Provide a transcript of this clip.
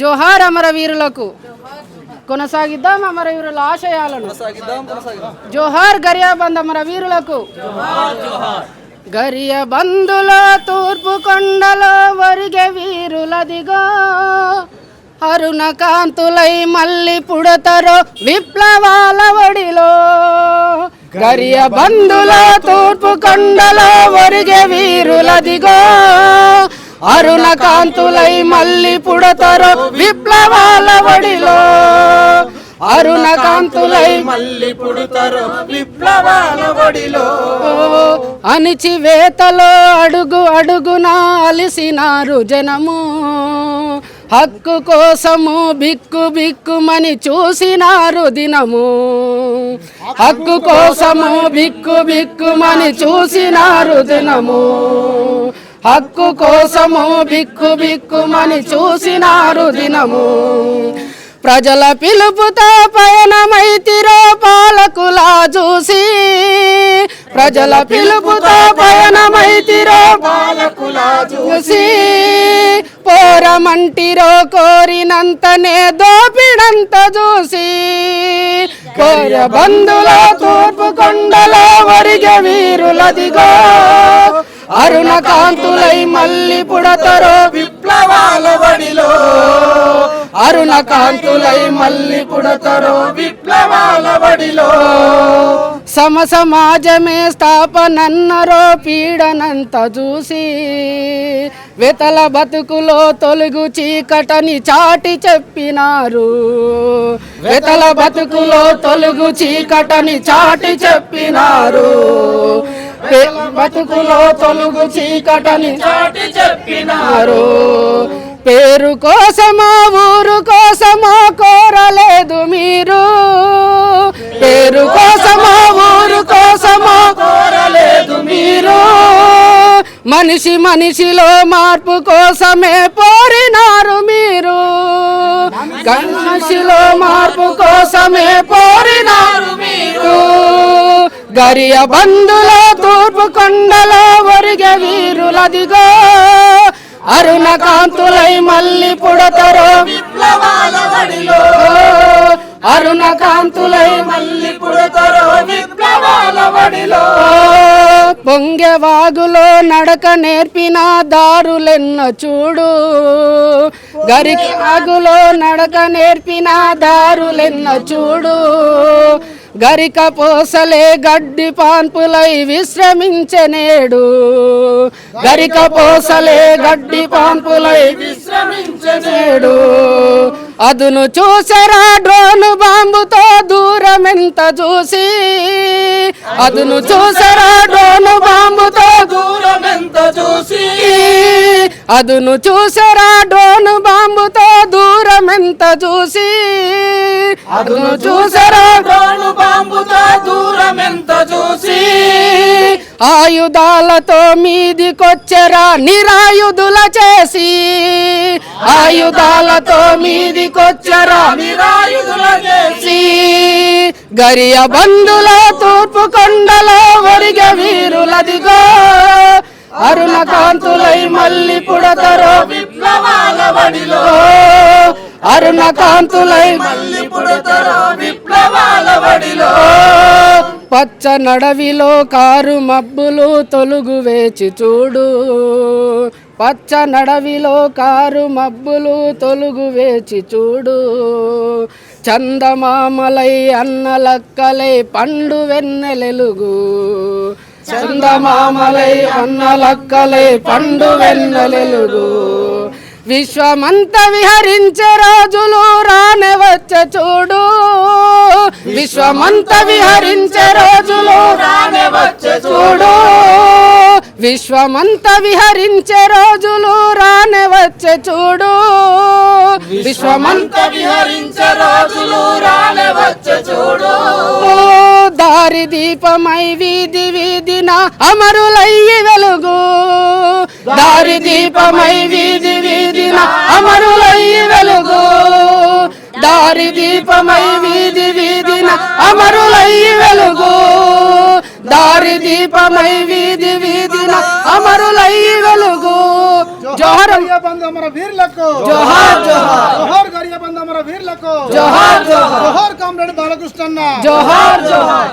జోహార్ అమరవీరులకు కొనసాగిద్దాం అమరవీరుల ఆశయాలను కొనసాగిద్దాం కొనసాగిద్దాం జోహార్ గరియాబంద్ అమరవీరులకు గరియ బంధులో తూర్పు కొండలో వరిగె వీరులదిగో అరుణ కాంతులై మళ్ళీ పుడతరో విప్లవాల ఒడిలో గరియ బంధులో తూర్పు కొండలో వరిగె వీరులదిగో అరుణ కాంతులై మళ్ళీ పుడతరో విప్లవాల వడిలో. అరుణ కాంతులై మళ్ళీ పుడతారు విప్లవాల వడిలో. అణిచివేతలో అడుగు అడుగున అలిసినారు జనము. హక్కు కోసము బిక్కు బిక్కుమని చూసినారు దినము. హక్కు కోసము బిక్కు బిక్కుమని చూసినారు దినము. హక్కు కోసము బిక్కు బిక్కుమని చూసినారు దినము. ప్రజల పిలుపుతో పయనమైతిరో పాలకులా చూసి ప్రజల పిలుపుతో పయనమైతిరో పాలకులా చూసి పోరమంటిరో కోరినంతనే దోపిడంత చూసి కోర బంధుల తూర్పు కొండల వరిగ వీరులదిగో అరుణ కాంతులై మళ్ళీ పుడతరో విప్లవాల ఒడిలో అరుణ కాంతులై మళ్ళీ పుడతరో విప్లవాల ఒడిలో సమ సమాజమే స్థాపనన్నరో పీడనంత చూసి వెతల బతుకులో తొలుగు చీకటని చాటి చెప్పినారు. వెతల బతుకులో తొలుగు చీకటని చాటి చెప్పినారు. బతుకులో తొలుగు చీకటని చాటి చెప్పినారు. పేరు కోసమా ఊరు కోసమా కోరలేదు మీరు. పేరు కోసమా ఊరు కోసమా కోరలేదు మీరు. మనిషి మనిషిలో మార్పు కోసమే పోరినారు మీరు. మనిషిలో మార్పు కోసమే పోరినారు గరియ బంధుల తూర్పు కొండలో ఒరిగె వీరులదిగో. అరుణ కాంతులై మళ్ళీ పుడతరో విప్లవాల అరుణ కాంతులై మళ్ళీ పుడతారు విప్లవాల పొంగె వాగులో నడక నేర్పిన దారులెన్న చూడు. గరికి వాగులో నడక నేర్పిన దారులెన్న చూడు. గరిక పోసలే గడ్డి పాన్పులై విశ్రమించనేడు. గరిక పోసలే గడ్డి పాన్పులై విశ్రమించనేడు. అదును చూసరా డ్రోను బాంబుతో దూరం ఎంత చూసి. అదును చూసరా డ్రోను బాంబుతో దూరం ఎంత చూసి. అదును చూసరా డ్రోను బాంబుతో దూరం ఎంత చూసి. అదును చూసరా డ్రోను బాంబుతో దూరం ఎంత చూసి. ఆయుధాలతో మీదికొచ్చరా నిరాయుధుల చేసి. ఆయుధాలతో మీదికొచ్చరా నిరాయుధుల చేసి. గరియ బంధుల తూర్పు కొండలో ఒరిగ వీరులదిగో. అరుణ కాంతులై మళ్ళీ పుడతరో విప్లవాల ఒడిలో అరుణ కాంతులై మళ్ళీ పుడతారు పచ్చ నడవిలో కారు మబ్బులు తొలుగు వేచి చూడు. పచ్చ నడవిలో కారు మబ్బులు తొలుగు వేచి చూడు. చందమామలై అన్నలక్కలై పండు వెన్నెలెలుగు. చందమామలై అన్నలక్కలై పండు వెన్నెలెలుగు. విశ్వమంత విహరించే రాజులు రానే వచ్చ చూడు. విశ్వమంత విహరించే రోజులు రానే వచ్చే చూడు. విశ్వమంత విహరించే రోజులు రానే వచ్చే చూడు. విశ్వమంత విహరించే రోజులు రానే వచ్చే చూడు. దారి దీపమై వీధి వీధిన అమరులయ్యి వెలుగు. దారి దీపమై వీధి వీధిన అమరులయ్యి వెలుగు. దారి దీపమై వీధి వీధి అమరులయ్యి వెలుగు. దారి దీపమై వీధి వీధిన అమరులయ్యి వెలుగు. జోహార్. అమర వీరులకు. జోహార్ జోహార్. జోహార్ గరియబంద అమర వీరులకు. జోహార్ జోహార్. జోహార్ కామ్రేడ్ బాలకృష్ణన్న. జోహార్ జోహార్.